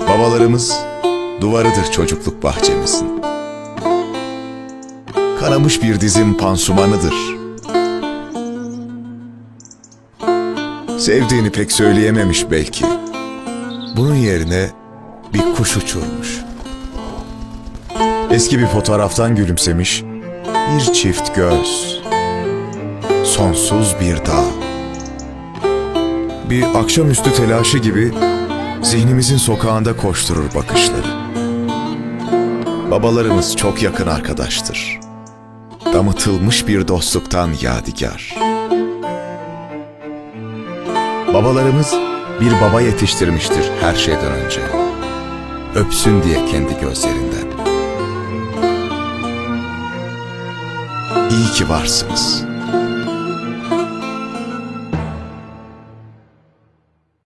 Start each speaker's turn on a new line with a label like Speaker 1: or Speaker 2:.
Speaker 1: Babalarımız duvarıdır çocukluk bahçemizin. Kanamış bir dizin pansumanıdır. Sevdiğini pek söyleyememiş belki. Bunun yerine bir kuş uçurmuş. Eski bir fotoğraftan gülümsemiş bir çift göz. Sonsuz bir dağ. Bir akşamüstü telaşı gibi zihnimizin sokağında koşturur bakışları. Babalarımız çok yakın arkadaştır. Damıtılmış bir dostluktan yadigar. Babalarımız bir baba yetiştirmiştir her şeyden önce. Öpsün diye kendi gözlerinden. İyi ki varsınız.